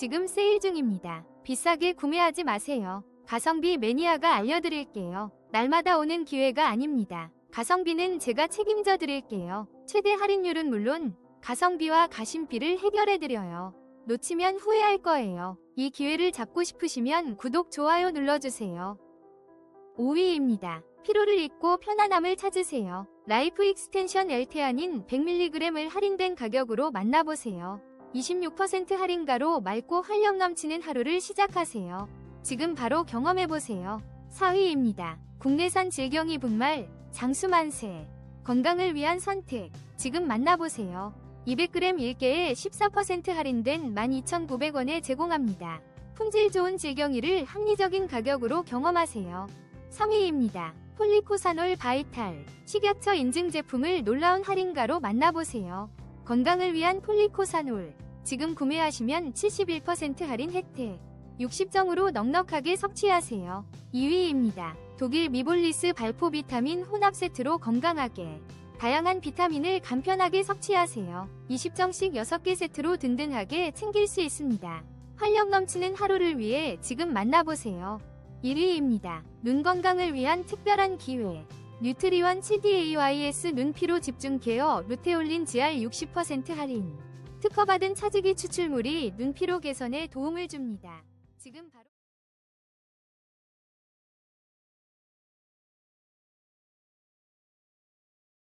지금 세일 중입니다. 비싸게 구매하지 마세요. 가성비 매니아가 알려드릴게요. 날마다 오는 기회가 아닙니다. 가성비는 제가 책임져 드릴게요. 최대 할인율은 물론 가성비와 가심비를 해결해 드려요. 놓치면 후회할 거예요. 이 기회를 잡고 싶으시면 구독, 좋아요 눌러주세요. 5위입니다. 피로를 잊고 편안함을 찾으세요. 라이프 익스텐션 엘테아닌 100mg을 할인된 가격으로 만나보세요. 26% 할인가로 맑고 활력 넘치는 하루를 시작하세요. 지금 바로 경험해보세요. 4위입니다. 국내산 질경이 분말, 장수만세. 건강을 위한 선택. 지금 만나보세요. 200g 1개에 14% 할인된 12,900원에 제공합니다. 품질 좋은 질경이를 합리적인 가격으로 경험하세요. 3위입니다. 폴리코사놀 바이탈. 식약처 인증 제품을 놀라운 할인가로 만나보세요. 건강을 위한 폴리코사놀. 지금 구매하시면 71% 할인 혜택. 60정으로 넉넉하게 섭취하세요. 2위입니다. 독일 미볼리스 발포 비타민 혼합 세트로 건강하게. 다양한 비타민을 간편하게 섭취하세요. 20정씩 6개 세트로 든든하게 챙길 수 있습니다. 활력 넘치는 하루를 위해 지금 만나보세요. 1위입니다. 눈 건강을 위한 특별한 기회. 뉴트리원 7DAYS 눈피로 집중 케어 루테올린 GR 60% 할인. 특허받은 차지기 추출물이 눈피로 개선에 도움을 줍니다. 지금 바로